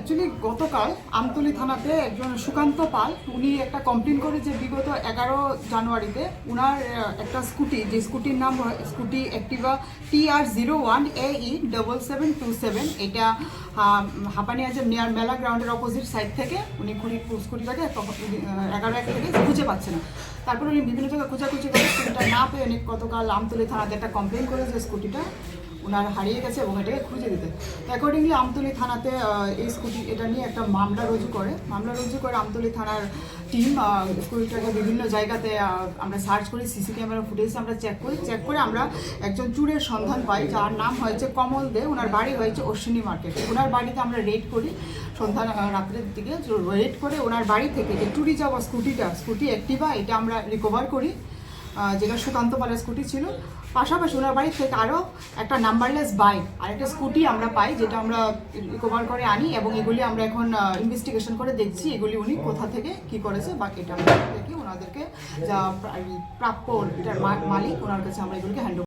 Actually গতকাল আমতলি থানাতে একজন সুকান্ত পাল, উনি একটা কমপ্লেন করে যে বিগত এগারো জানুয়ারিতে উনার একটা স্কুটি, যে স্কুটির নাম scooty Activa T R zero one A E double seven two seven এটা হাঁপানিয়া যে নিয়ার মেলা গ্রাউন্ডের অপোজিট সাইড থেকে উনি খুঁড়ি স্কুটিটাকে এগারো এক থেকে খুঁজে পাচ্ছে না। তারপরে উনি বিভিন্ন জায়গায় খোঁজাখুঁজি করে স্কুটিটা না পেয়ে উনি গতকাল আমতলি থানাতে একটা কমপ্লেন করে যে স্কুটিটা ওনার হারিয়ে গেছে এবং এটাকে খুঁজে দিতে। অ্যাকর্ডিংলি আমতলী থানাতে এই স্কুটি, এটা নিয়ে একটা মামলা রুজু করে। মামলা রুজু করে আমতলি থানার টিম স্কুটিটাকে বিভিন্ন জায়গাতে আমরা সার্চ করি সিসি ক্যামেরা ফুটেজ আমরা চেক করি। চেক করে আমরা একজন চুরের সন্ধান পাই, যার নাম হয়েছে কমল দে। ওনার বাড়ি হয়েছে অশ্বিনী মার্কেট ওনার বাড়িতে আমরা রেড করি। সন্ধ্যা রাত্রের দিকে রেড করে ওনার বাড়ি থেকে যে চুরি যাওয়া স্কুটিটা স্কুটি অ্যাক্টিভা এটা আমরা রিকভার করি। যেটা সুকান্ত পালের স্কুটি ছিল। পাশাপাশি ওনার বাড়ির থেকে আরও একটা নাম্বারলেস বাইক আর একটা স্কুটি আমরা পাই, যেটা আমরা রিকভার করে আনি এবং এগুলি আমরা এখন ইনভেস্টিগেশন করে দেখছি এগুলি উনি কোথা থেকে, কি করেছে বা এটা আমরা দেখি। ওনাদেরকে যা প্রাপ্য এটার মালিক, ওনার কাছে আমরা এগুলিকে হ্যান্ড